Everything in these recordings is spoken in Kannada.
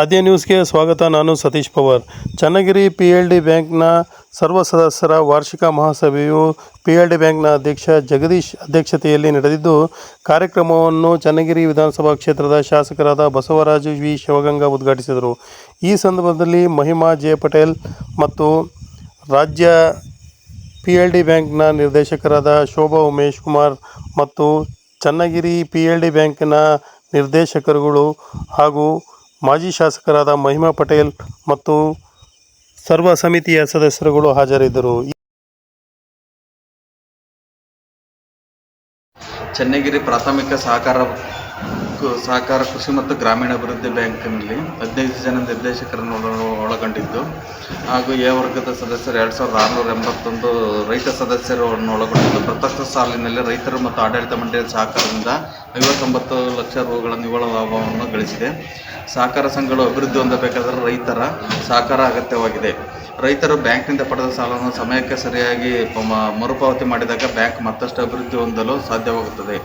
ಆದ್ಯ ನ್ಯೂಸ್ಗೆ ಸ್ವಾಗತ. ನಾನು Satish Pawar. Channagiri P L D ಬ್ಯಾಂಕ್ನ ಸರ್ವ ಸದಸ್ಯರ ವಾರ್ಷಿಕ ಮಹಾಸಭೆಯು ಪಿ ಎಲ್ ಡಿ ಬ್ಯಾಂಕ್ನ ಅಧ್ಯಕ್ಷ ಜಗದೀಶ್ ಅಧ್ಯಕ್ಷತೆಯಲ್ಲಿ ನಡೆದಿದ್ದು, ಕಾರ್ಯಕ್ರಮವನ್ನು ಚನ್ನಗಿರಿ ವಿಧಾನಸಭಾ ಕ್ಷೇತ್ರದ ಶಾಸಕರಾದ ಬಸವರಾಜು ವಿ ಶಿವಗಂಗಾ ಉದ್ಘಾಟಿಸಿದರು. ಈ ಸಂದರ್ಭದಲ್ಲಿ ಮಹಿಮಾ ಜೆ ಪಟೇಲ್ ಮತ್ತು ರಾಜ್ಯ ಪಿ ಎಲ್ ಡಿ ಬ್ಯಾಂಕ್ನ ನಿರ್ದೇಶಕರಾದ ಶೋಭಾ ಉಮೇಶ್ ಕುಮಾರ್ ಮತ್ತು ಚನ್ನಗಿರಿ ಪಿ ಎಲ್ ಡಿ ಬ್ಯಾಂಕ್ನ ನಿರ್ದೇಶಕರುಗಳು ಹಾಗೂ ಮಾಜಿ ಶಾಸಕರಾದ ಮಹಿಮಾ ಪಟೇಲ್ ಮತ್ತು ಸರ್ವ ಸಮಿತಿಯ ಸದಸ್ಯರುಗಳು ಹಾಜರಿದ್ದರು. ಚನ್ನಗಿರಿ ಪ್ರಾಥಮಿಕ ಸಹಕಾರ ಸಹಕಾರ ಕೃಷಿ ಮತ್ತು ಗ್ರಾಮೀಣಾಭಿವೃದ್ಧಿ ಬ್ಯಾಂಕಿನಲ್ಲಿ ಹದಿನೈದು ಜನ ನಿರ್ದೇಶಕರನ್ನು ಒಳ- ಒಳಗೊಂಡಿದ್ದು ಹಾಗೂ ಎ ವರ್ಗದ ಸದಸ್ಯರು ಎರಡು ಸಾವಿರದ ಆರುನೂರ ಎಂಬತ್ತೊಂದು ರೈತ ಸದಸ್ಯರನ್ನು ಒಳಗೊಂಡಿದ್ದು. ಪ್ರಸಕ್ತ ಸಾಲಿನಲ್ಲಿ ರೈತರು ಮತ್ತು ಆಡಳಿತ ಮಂಡಳಿಯ ಸಹಕಾರದಿಂದ ಐವತ್ತೊಂಬತ್ತು ಲಕ್ಷ ರೂಗಳ ನಿವ್ವಳ ಲಾಭವನ್ನು ಗಳಿಸಿದೆ. ಸಹಕಾರ ಸಂಘಗಳು ಅಭಿವೃದ್ಧಿ ಹೊಂದಬೇಕಾದರೆ ರೈತರ ಸಹಕಾರ ಅಗತ್ಯವಾಗಿದೆ. ರೈತರು ಬ್ಯಾಂಕ್ನಿಂದ ಪಡೆದ ಸಾಲವನ್ನು ಸಮಯಕ್ಕೆ ಸರಿಯಾಗಿ ಮರುಪಾವತಿ ಮಾಡಿದಾಗ ಬ್ಯಾಂಕ್ ಮತ್ತಷ್ಟು ಅಭಿವೃದ್ಧಿ ಹೊಂದಲು ಸಾಧ್ಯವಾಗುತ್ತದೆ.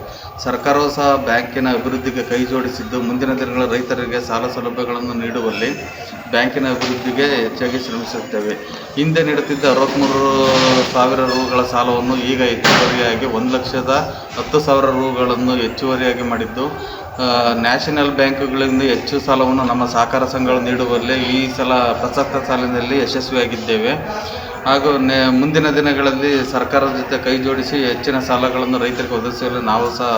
ಸರ್ಕಾರವು ಸಹ ಬ್ಯಾಂಕಿನ ಅಭಿವೃದ್ಧಿಗೆ ಕೈ ಜೋಡಿಸಿದ್ದು, ಮುಂದಿನ ದಿನಗಳ ರೈತರಿಗೆ ಸಾಲ ಸೌಲಭ್ಯಗಳನ್ನು ನೀಡುವಲ್ಲಿ ಬ್ಯಾಂಕಿನ ಅಭಿವೃದ್ಧಿಗೆ ಹೆಚ್ಚಾಗಿ ಶ್ರಮಿಸುತ್ತೇವೆ. ಹಿಂದೆ ನೀಡುತ್ತಿದ್ದ ಅರವತ್ತ್ಮೂರು ಸಾವಿರ ರೂಗಳ ಸಾಲವನ್ನು ಈಗ ಹೆಚ್ಚುವರಿಯಾಗಿ ಒಂದು ಲಕ್ಷದ ಹತ್ತು ಸಾವಿರ ರೂಗಳನ್ನು ಹೆಚ್ಚುವರಿಯಾಗಿ ಮಾಡಿದ್ದು ನ್ಯಾಷನಲ್ ಬ್ಯಾಂಕ್ಗಳಿಂದ ಹೆಚ್ಚು ಸಾಲವನ್ನು ನಮ್ಮ ಸಹಕಾರ ಸಂಘಗಳು ನೀಡುವಲ್ಲಿ ಈ ಸಲ ಪ್ರಸಕ್ತ ಸಾಲಿನಲ್ಲಿ ಯಶಸ್ವಿಯಾಗಿದ್ದೇವೆ. ಹಾಗೂ ಮುಂದಿನ ದಿನಗಳಲ್ಲಿ ಸರ್ಕಾರದ ಜೊತೆ ಕೈ ಜೋಡಿಸಿ ಹೆಚ್ಚಿನ ಸಾಲಗಳನ್ನು ರೈತರಿಗೆ ಒದಗಿಸಲು ನಾವು ಸಹ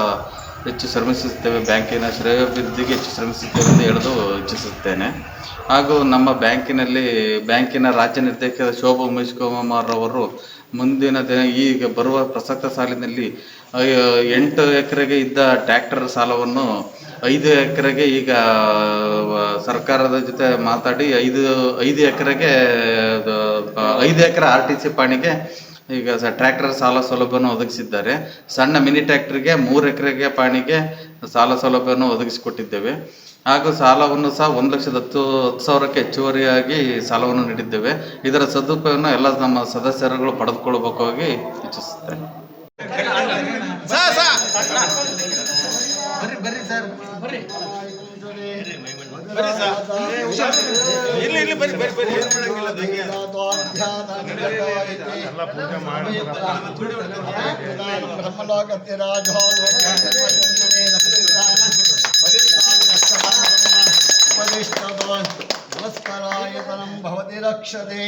ಹೆಚ್ಚು ಶ್ರಮಿಸುತ್ತೇವೆ. ಬ್ಯಾಂಕಿನ ಶ್ರೇಯಾಭಿವೃದ್ಧಿಗೆ ಹೆಚ್ಚು ಶ್ರಮಿಸುತ್ತೇವೆ ಎಂದು ಹೇಳಲು ಇಚ್ಛಿಸುತ್ತೇನೆ. ಹಾಗೂ ನಮ್ಮ ಬ್ಯಾಂಕಿನಲ್ಲಿ, ಬ್ಯಾಂಕಿನ ರಾಜ್ಯ ನಿರ್ದೇಶಕ ಶೋಭಾ ಉಮೇಶ್ ಕುಮಾರ್ ಅವರು ಮುಂದಿನ ದಿನ, ಈಗ ಬರುವ ಪ್ರಸಕ್ತ ಸಾಲಿನಲ್ಲಿ ಎಂಟು ಎಕರೆಗೆ ಇದ್ದ ಟ್ರ್ಯಾಕ್ಟರ್ ಸಾಲವನ್ನು ಐದು ಎಕರೆಗೆ ಈಗ ಸರ್ಕಾರದ ಜೊತೆ ಮಾತಾಡಿ ಐದು ಐದು ಎಕರೆಗೆ ಐದು ಎಕರೆ ಆರ್ ಟಿ ಸಿ ಪಾಣಿಗೆ ಈಗ ಸ, ಟ್ರ್ಯಾಕ್ಟರ್ ಸಾಲ ಸೌಲಭ್ಯವನ್ನು ಒದಗಿಸಿದ್ದಾರೆ. ಸಣ್ಣ ಮಿನಿ ಟ್ರ್ಯಾಕ್ಟರ್ಗೆ ಮೂರು ಎಕರೆಗೆ ಪಾಣಿಗೆ ಸಾಲ ಸೌಲಭ್ಯವನ್ನು ಒದಗಿಸಿಕೊಟ್ಟಿದ್ದೇವೆ. ಹಾಗೂ ಸಾಲವನ್ನು ಸಹ ಒಂದು ಲಕ್ಷದ ಹತ್ತು ಹತ್ತು ಸಾವಿರಕ್ಕೆ ಹೆಚ್ಚುವರಿಯಾಗಿ ಸಾಲವನ್ನು ನೀಡಿದ್ದೇವೆ. ಇದರ ಸದುಪಯೋಗವನ್ನು ಎಲ್ಲ ನಮ್ಮ ಸದಸ್ಯರುಗಳು ಪಡೆದುಕೊಳ್ಬೇಕಾಗಿ ಇಚ್ಛಿಸುತ್ತೇನೆ ಬರ್ರಿ ಬರ್ರಿ ಸರ್ ಬರ್ರಿ ನಮಸ್ಕಾರಾಯತನಂ ಭವತಿ ರಕ್ಷತೆ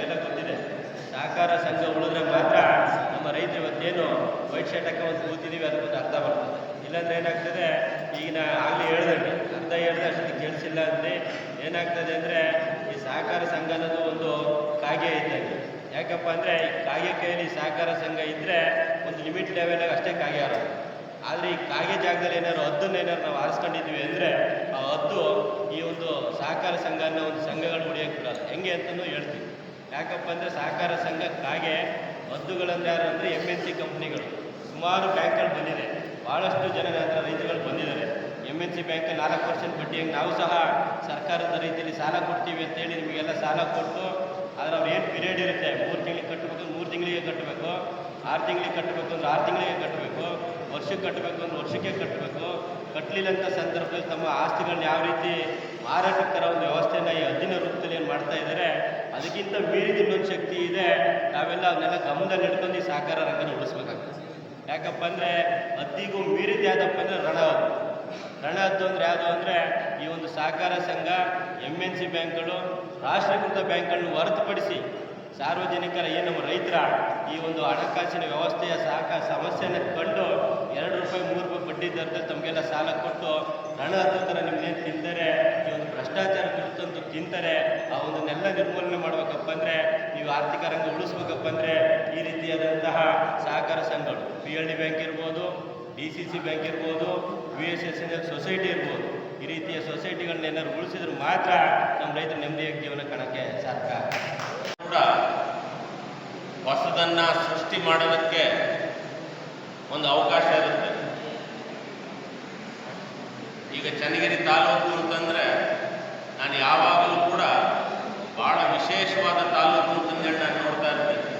ಎಲ್ಲ ಗೊತ್ತಿದೆ ಸಹಕಾರ ಸಂಘ ಉಳಿದ್ರೆ ಮಾತ್ರ ನಮ್ಮ ರೈತರು ಇವತ್ತೇನು ವೈಟ್ ಶರ್ಟ್ ಹಾಕೊಂಡು ಕೂತಿದ್ದೀವಿ ಅದಕ್ಕೊಂದು ಅರ್ಥ ಬರ್ತದೆ. ಇಲ್ಲಾಂದ್ರೆ ಏನಾಗ್ತದೆ? ಈಗ ನಾ ಆಗಲೇ ಹೇಳ್ದೆ, ಅರ್ಧ ಹೇಳ್ದೆ ಅಷ್ಟೊಂದು ಕೇಳಿಸಿಲ್ಲ ಅಂದರೆ ಏನಾಗ್ತದೆ ಅಂದರೆ ಈ ಸಹಕಾರ ಸಂಘ ಅನ್ನೋದು ಒಂದು ಕಾಗೆ ಇದ್ದಂಗೆ. ಯಾಕಪ್ಪ ಅಂದರೆ ಈ ಕಾಗೆ ಕೈಯಲ್ಲಿ ಸಹಕಾರ ಸಂಘ ಇದ್ದರೆ ಒಂದು ಲಿಮಿಟ್ ಲೆವೆಲಾಗ ಅಷ್ಟೇ ಕಾಗೆ ಆರೋದು ಆದರೆ ಈ ಕಾಗೆ ಜಾಗದಲ್ಲಿ ಏನಾದ್ರು ಹದ್ದನ್ನು ಏನಾದ್ರು ನಾವು ಆರಿಸ್ಕೊಂಡಿದ್ವಿ ಅಂದರೆ ಆ ಹದ್ದು ಈ ಒಂದು ಸಹಕಾರ ಸಂಘ ಅನ್ನೋ ಒಂದು ಸಂಘಗಳು ಉಳಿಯೋಕ್ಕೆ ಹೆಂಗೆ ಅಂತಲೂ ಹೇಳ್ತೀವಿ ಯಾಕಪ್ಪ ಅಂದರೆ ಸಹಕಾರ ಸಂಘಕ್ಕಾಗೆ ಮದ್ದುಗಳಂದ್ರೆ ಯಾರು ಅಂದರೆ ಎಂ ಎನ್ ಸಿ ಕಂಪ್ನಿಗಳು. ಸುಮಾರು ಬ್ಯಾಂಕ್ಗಳು ಬಂದಿದೆ. ಭಾಳಷ್ಟು ಜನ ಅದರ ರೈತರುಗಳು ಬಂದಿದ್ದಾರೆ. ಎಂ ಎನ್ ಸಿ ಬ್ಯಾಂಕ್ ನಾಲ್ಕು ಪರ್ಸೆಂಟ್ ಬಡ್ಡಿಯಾಗಿ ನಾವು ಸಹ ಸರ್ಕಾರದ ರೀತಿಯಲ್ಲಿ ಸಾಲ ಕೊಡ್ತೀವಿ ಅಂತೇಳಿ ನಿಮಗೆಲ್ಲ ಸಾಲ ಕೊಟ್ಟು ಆದರೆ ಅವ್ರು ಏನು ಪೀರಿಯಡ್ ಇರುತ್ತೆ? ಮೂರು ತಿಂಗಳಿಗೆ ಕಟ್ಟಬೇಕು ಮೂರು ತಿಂಗಳಿಗೆ ಕಟ್ಟಬೇಕು ಆರು ತಿಂಗಳಿಗೆ ಕಟ್ಟಬೇಕು ಅಂದ್ರೆ ಆರು ತಿಂಗಳಿಗೆ ಕಟ್ಟಬೇಕು ವರ್ಷಕ್ಕೆ ಕಟ್ಟಬೇಕು, ಒಂದು ವರ್ಷಕ್ಕೆ ಕಟ್ಟಬೇಕು. ಕಟ್ಟಲಿಲ್ಲಂಥ ಸಂದರ್ಭದಲ್ಲಿ ತಮ್ಮ ಆಸ್ತಿಗಳನ್ನ ಯಾವ ರೀತಿ ಮಾರಾಟಕ್ಕೆ ಒಂದು ವ್ಯವಸ್ಥೆಯನ್ನು ಈ ಅಧೀನ ರೂಪದಲ್ಲಿ ಏನು ಮಾಡ್ತಾ ಇದ್ದಾರೆ, ಅದಕ್ಕಿಂತ ಮೀರಿದ ಇನ್ನೊಂದು ಶಕ್ತಿ ಇದೆ. ನಾವೆಲ್ಲ ಅವನ್ನೆಲ್ಲ ಗಮನದಲ್ಲಿ ಇಟ್ಕೊಂಡು ಈ ಸಹಕಾರ ರಂಗನ ಉಳಿಸ್ಬೇಕಾಗ್ತದೆ ಯಾಕಪ್ಪ ಅಂದರೆ ಅತಿಗೂ ಮೀರಿದ ಯಾವುದಪ್ಪ ಅಂದರೆ ರಣ ರಣ ಹದ್ದು ಅಂದರೆ ಯಾವುದು ಅಂದರೆ ಈ ಒಂದು ಸಹಕಾರ ಸಂಘ ಎಂ ಎನ್ ಸಿ ಬ್ಯಾಂಕ್ಗಳು, ರಾಷ್ಟ್ರೀಕೃತ ಬ್ಯಾಂಕ್ಗಳನ್ನು ಹೊರತುಪಡಿಸಿ ಸಾರ್ವಜನಿಕರ ಏನು ರೈತರ ಈ ಒಂದು ಹಣಕಾಸಿನ ವ್ಯವಸ್ಥೆಯ ಸಹಕಾರ ಸಮಸ್ಯೆನ ಕಂಡು ಎರಡು ರೂಪಾಯಿ, ಮೂರು ರೂಪಾಯಿ ಬಡ್ಡಿ ದರದಲ್ಲಿ ತಮಗೆಲ್ಲ ಸಾಲ ಕೊಟ್ಟು ಹಣ ನಿಮ್ಗೆ ಏನು ತಿಂತಾರೆ? ಈ ಒಂದು ಭ್ರಷ್ಟಾಚಾರ ಕುರಿತಂತೂ ತಿಂತಾರೆ. ಆ ಒಂದನ್ನೆಲ್ಲ ನಿರ್ಮೂಲನೆ ಮಾಡಬೇಕಪ್ಪ ಅಂದರೆ, ನೀವು ಆರ್ಥಿಕ ರಂಗ ಉಳಿಸ್ಬೇಕಪ್ಪ ಅಂದರೆ ಈ ರೀತಿಯಾದಂತಹ ಸಹಕಾರ ಸಂಘಗಳು, ಪಿ ಎಲ್ ಡಿ ಬ್ಯಾಂಕ್ ಇರ್ಬೋದು, ಡಿ ಸಿ ಸಿ ಬ್ಯಾಂಕ್ ಇರ್ಬೋದು, V S S N L society ಇರ್ಬೋದು, ಈ ರೀತಿಯ ಸೊಸೈಟಿಗಳನ್ನ ಏನಾದ್ರು ಉಳಿಸಿದ್ರೆ ಮಾತ್ರ ನಮ್ಮ ರೈತರು ನೆಮ್ಮದಿಯಾಗಿ ಜೀವನ ಕಾಣಕ್ಕೆ ಸಾಧ್ಯ ಕೂಡ ಹೊಸದನ್ನ ಸೃಷ್ಟಿ ಮಾಡೋದಕ್ಕೆ ಒಂದು ಅವಕಾಶ ಇರುತ್ತೆ. ಈಗ ಚನ್ನಗಿರಿ ತಾಲೂಕು ಅಂತಂದ್ರೆ ನಾನು ಯಾವಾಗಲೂ ಕೂಡ ಬಹಳ ವಿಶೇಷವಾದ ತಾಲೂಕು ಅಂತಂದೇಳಿ ನಾನು ನೋಡ್ತಾ ಇರ್ತೀನಿ.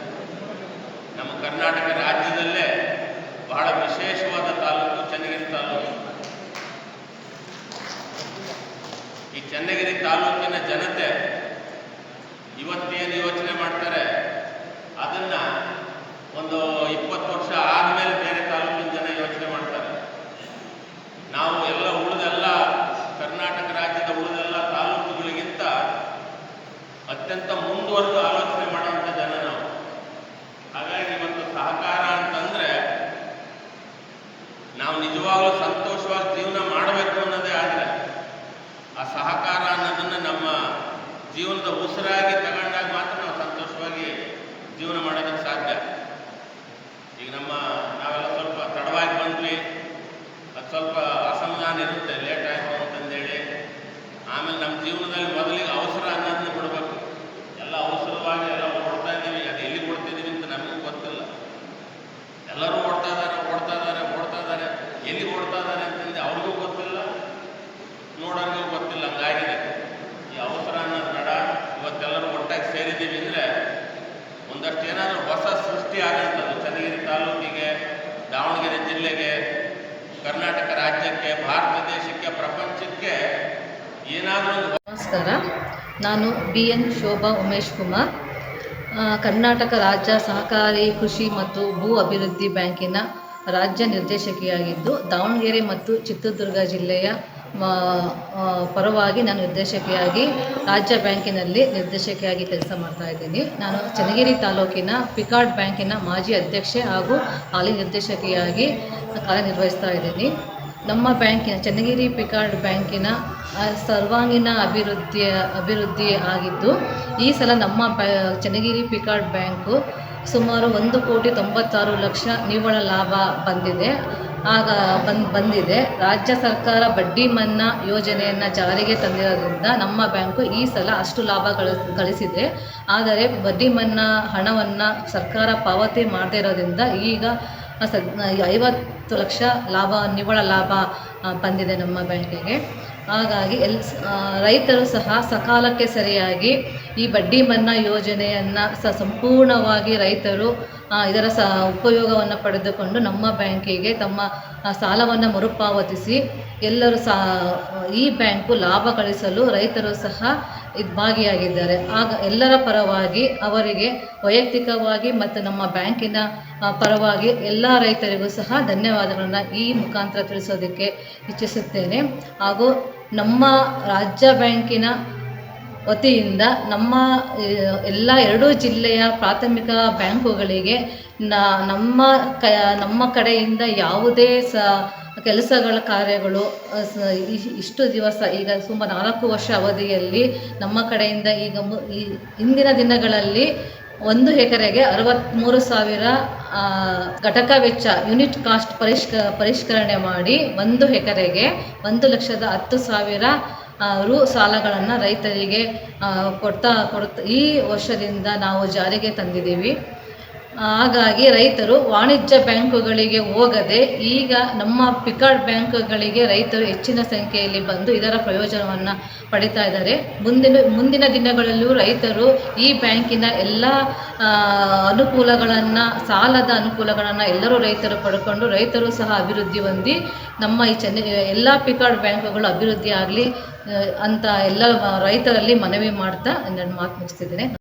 ನಮ್ಮ ಕರ್ನಾಟಕ ರಾಜ್ಯದಲ್ಲೇ ಬಹಳ ವಿಶೇಷವಾದ ತಾಲೂಕು ಚನ್ನಗಿರಿ ತಾಲೂಕು. ಈ ಚನ್ನಗಿರಿ ತಾಲೂಕಿನ ಜನತೆ ಇವತ್ತೇನು ಯೋಚನೆ ಮಾಡ್ತಾರೆ ಒಂದು ಇಪ್ಪತ್ತು ವರ್ಷ ಆದಮೇಲೆ ಬೇರೆ ತಾಲೂಕಿನ ಜನ ಯೋಚನೆ ಮಾಡ್ತಾರೆ. ನಾವು ಎಲ್ಲ ಉಳಿದೆಲ್ಲ ಕರ್ನಾಟಕ ರಾಜ್ಯದ ಉಳಿದೆಲ್ಲ ತಾಲೂಕುಗಳಿಗಿಂತ ಅತ್ಯಂತ ಮುಂದುವರೆದು ಆಲೋಚನೆ ಮಾಡುವಂಥ ಜನ ನಾವು. ಹಾಗಾಗಿ ಇವತ್ತು ಸಹಕಾರ ಅಂತಂದ್ರೆ ನಾವು ನಿಜವಾಗ್ಲೂ ಸಂತೋಷವಾಗಿ ಜೀವನ ಮಾಡಬೇಕು ಅನ್ನೋದೇ ಆದರೆ ಆ ಸಹಕಾರ ಅನ್ನೋದನ್ನ ನಮ್ಮ ಜೀವನದ ಉಸಿರಾಗಿ ತಗೊಂಡಾಗ ಮಾತ್ರ ನಾವು ಸಂತೋಷವಾಗಿ ಜೀವನ ಮಾಡೋದಕ್ಕೆ ಸಾಧ್ಯ ಈಗ ನಮ್ಮ ನಾವೆಲ್ಲ ಸ್ವಲ್ಪ ತಡವಾಗಿ ಬಂದ್ವಿ ಅದು ಸ್ವಲ್ಪ ಅಸಮಾಧಾನ ಇರುತ್ತೆ ಲೇಟ್ ಆಯಿತು ಅಂತಂದೇಳಿ. ಆಮೇಲೆ ನಮ್ಮ ಜೀವನದಲ್ಲಿ ಮೊದಲಿಗೆ ಅವಸರ ಅನ್ನೋದನ್ನ ಬಿಡಬೇಕು. ಎಲ್ಲ ಅವಸರವಾಗಿ ಎಲ್ಲ ಓಡ್ತಾ ಇದ್ದೀವಿ. ಅದು ಎಲ್ಲಿ ಓಡ್ತಿದ್ದೀವಿ ಅಂತ ನಮಗೂ ಗೊತ್ತಿಲ್ಲ. ಎಲ್ಲರೂ ಓಡ್ತಾ ಇದ್ದಾರೆ ಓಡ್ತಾ ಇದ್ದಾರೆ ಓಡ್ತಾ ಇದ್ದಾರೆ. ಎಲ್ಲಿ ಓಡ್ತಾ ಇದ್ದಾರೆ ಅಂತಂದು ಅವ್ರಿಗೂ ಗೊತ್ತಿಲ್ಲ, ನೋಡೋರಿಗೂ ಗೊತ್ತಿಲ್ಲ. ಹಂಗಾಗಿದೆ. ಈ ಅವಸರ ಅನ್ನೋದು ಬೇಡ. ಇವತ್ತೆಲ್ಲರೂ ಒಟ್ಟಾಗಿ ಸೇರಿದ್ದೀವಿ ಅಂದರೆ ಒಂದಷ್ಟು ಏನಾದರೂ ಹೊಸ ಸೃಷ್ಟಿ ಆಗಂಥದ್ದು ಚನ್ನಗಿರಿ ತಾಲೂಕಿಗೆ, ದಾವಣಗೆರೆ ಜಿಲ್ಲೆಗೆ ಕರ್ನಾಟಕ ರಾಜ್ಯಕ್ಕೆ, ಭಾರತ ದೇಶಕ್ಕೆ, ಪ್ರಪಂಚಕ್ಕೆ ಏನಾದರೂ ನಮಸ್ಕಾರ. ನಾನು ಬಿ ಎನ್ ಶೋಭಾ ಉಮೇಶ್ ಕುಮಾರ್. ಕರ್ನಾಟಕ ರಾಜ್ಯ ಸಹಕಾರಿ ಕೃಷಿ ಮತ್ತು ಭೂ ಅಭಿವೃದ್ಧಿ ಬ್ಯಾಂಕಿನ ರಾಜ್ಯ ನಿರ್ದೇಶಕಿಯಾಗಿದ್ದು ದಾವಣಗೆರೆ ಮತ್ತು ಚಿತ್ರದುರ್ಗ ಜಿಲ್ಲೆಯ ಪರವಾಗಿ ನಾನು ನಿರ್ದೇಶಕಿಯಾಗಿ ರಾಜ್ಯ ಬ್ಯಾಂಕಿನಲ್ಲಿ ನಿರ್ದೇಶಕಿಯಾಗಿ ಕೆಲಸ ಮಾಡ್ತಾ ಇದ್ದೀನಿ. ನಾನು ಚನ್ನಗಿರಿ ತಾಲೂಕಿನ ಪಿಕಾರ್ಡ್ ಬ್ಯಾಂಕಿನ ಮಾಜಿ ಅಧ್ಯಕ್ಷೆ ಹಾಗೂ ಹಾಲಿ ನಿರ್ದೇಶಕಿಯಾಗಿ ಕಾರ್ಯನಿರ್ವಹಿಸ್ತಾ ಇದ್ದೀನಿ. ನಮ್ಮ ಬ್ಯಾಂಕಿನ, ಚನ್ನಗಿರಿ ಪಿಕಾರ್ಡ್ ಬ್ಯಾಂಕಿನ ಸರ್ವಾಂಗೀಣ ಅಭಿವೃದ್ಧಿಯ, ಅಭಿವೃದ್ಧಿ ಆಗಿದ್ದು, ಈ ಸಲ ನಮ್ಮ ಚನ್ನಗಿರಿ ಪಿಕಾರ್ಡ್ ಬ್ಯಾಂಕು ಸುಮಾರು ಒಂದು ಕೋಟಿ ತೊಂಬತ್ತಾರು ಲಕ್ಷ ನಿವ್ವಳ ಲಾಭ ಬಂದಿದೆ. ಆಗ ಬಂದ್, ಬಂದಿದೆ. ರಾಜ್ಯ ಸರ್ಕಾರ ಬಡ್ಡಿ ಮನ್ನಾ ಯೋಜನೆಯನ್ನು ಜಾರಿಗೆ ತಂದಿರೋದ್ರಿಂದ ನಮ್ಮ ಬ್ಯಾಂಕು ಈ ಸಲ ಅಷ್ಟು ಲಾಭ ಗಳಿಸ್, ಗಳಿಸಿದೆ. ಆದರೆ ಬಡ್ಡಿ ಮನ್ನಾ ಹಣವನ್ನು ಸರ್ಕಾರ ಪಾವತಿ ಮಾಡದೇ ಇರೋದ್ರಿಂದ ಈಗ ಸದ್ ಐವತ್ತು ಲಕ್ಷ ಲಾಭ, ನಿವ್ವಳ ಲಾಭ ಬಂದಿದೆ ನಮ್ಮ ಬ್ಯಾಂಕಿಗೆ. ಹಾಗಾಗಿ ಎಲ್ ರೈತರು ಸಹ ಸಕಾಲಕ್ಕೆ ಸರಿಯಾಗಿ ಈ ಬಡ್ಡಿ ಮನ್ನಾ ಯೋಜನೆಯನ್ನು ಸ, ಸಂಪೂರ್ಣವಾಗಿ ರೈತರು ಇದರ ಸ, ಉಪಯೋಗವನ್ನು ಪಡೆದುಕೊಂಡು ನಮ್ಮ ಬ್ಯಾಂಕಿಗೆ ತಮ್ಮ ಸಾಲವನ್ನು ಮರುಪಾವತಿಸಿ ಎಲ್ಲರೂ ಸಹ ಈ ಬ್ಯಾಂಕು ಲಾಭ ಗಳಿಸಲು ರೈತರು ಸಹ ಇದು ಭಾಗಿಯಾಗಿದ್ದಾರೆ. ಆಗ ಎಲ್ಲರ ಪರವಾಗಿ ಅವರಿಗೆ ವೈಯಕ್ತಿಕವಾಗಿ ಮತ್ತು ನಮ್ಮ ಬ್ಯಾಂಕಿನ ಪರವಾಗಿ ಎಲ್ಲ ರೈತರಿಗೂ ಸಹ ಧನ್ಯವಾದಗಳನ್ನು ಈ ಮುಖಾಂತರ ತಿಳಿಸೋದಕ್ಕೆ ಇಚ್ಛಿಸುತ್ತೇನೆ. ಹಾಗೂ ನಮ್ಮ ರಾಜ್ಯ ಬ್ಯಾಂಕಿನ ವತಿಯಿಂದ ನಮ್ಮ ಎಲ್ಲ ಎರಡೂ ಜಿಲ್ಲೆಯ ಪ್ರಾಥಮಿಕ ಬ್ಯಾಂಕುಗಳಿಗೆ ನಮ್ಮ ಕ, ನಮ್ಮ ಕಡೆಯಿಂದ ಯಾವುದೇ ಸ ಕೆಲಸಗಳ ಕಾರ್ಯಗಳು ಇಷ್ಟು ದಿವಸ, ಈಗ ಸುಮಾರು ನಾಲ್ಕು ವರ್ಷ ಅವಧಿಯಲ್ಲಿ ನಮ್ಮ ಕಡೆಯಿಂದ ಈಗ ಈ ಇಂದಿನ ದಿನಗಳಲ್ಲಿ ಒಂದು ಎಕರೆಗೆ ಅರವತ್ತ್ಮೂರು ಸಾವಿರ ಘಟಕ ವೆಚ್ಚ, ಯೂನಿಟ್ ಕಾಸ್ಟ್ ಪರಿಷ್ಕ, ಪರಿಷ್ಕರಣೆ ಮಾಡಿ ಒಂದು ಎಕರೆಗೆ ಒಂದು ಲಕ್ಷದ ಹತ್ತು ಸಾವಿರ ರು ಸಾಲಗಳನ್ನು ರೈತರಿಗೆ ಕೊಡ್ತಾ ಕೊಡ್ತಾ ಈ ವರ್ಷದಿಂದ ನಾವು ಜಾರಿಗೆ ತಂದಿದ್ದೀವಿ. ಹಾಗಾಗಿ ರೈತರು ವಾಣಿಜ್ಯ ಬ್ಯಾಂಕುಗಳಿಗೆ ಹೋಗದೆ ಈಗ ನಮ್ಮ ಪಿಕಾರ್ಡ್ ಬ್ಯಾಂಕುಗಳಿಗೆ ರೈತರು ಹೆಚ್ಚಿನ ಸಂಖ್ಯೆಯಲ್ಲಿ ಬಂದು ಇದರ ಪ್ರಯೋಜನವನ್ನು ಪಡಿತಾ ಇದ್ದಾರೆ. ಮುಂದಿನ ಮುಂದಿನ ದಿನಗಳಲ್ಲೂ ರೈತರು ಈ ಬ್ಯಾಂಕಿನ ಎಲ್ಲ ಅನುಕೂಲಗಳನ್ನು, ಸಾಲದ ಅನುಕೂಲಗಳನ್ನು ಎಲ್ಲರೂ ರೈತರು ಪಡ್ಕೊಂಡು ರೈತರು ಸಹ ಅಭಿವೃದ್ಧಿ ಹೊಂದಿ ನಮ್ಮ ಈ ಚೆನ್ನ ಎಲ್ಲ ಪಿಕಾರ್ಡ್ ಬ್ಯಾಂಕುಗಳು ಅಭಿವೃದ್ಧಿ ಆಗಲಿ ಅಂತ ಎಲ್ಲ ರೈತರಲ್ಲಿ ಮನವಿ ಮಾಡ್ತಾ ನನ್ನ ಮಾತು ಮುಗಿಸ್ತಿದ್ದೇನೆ.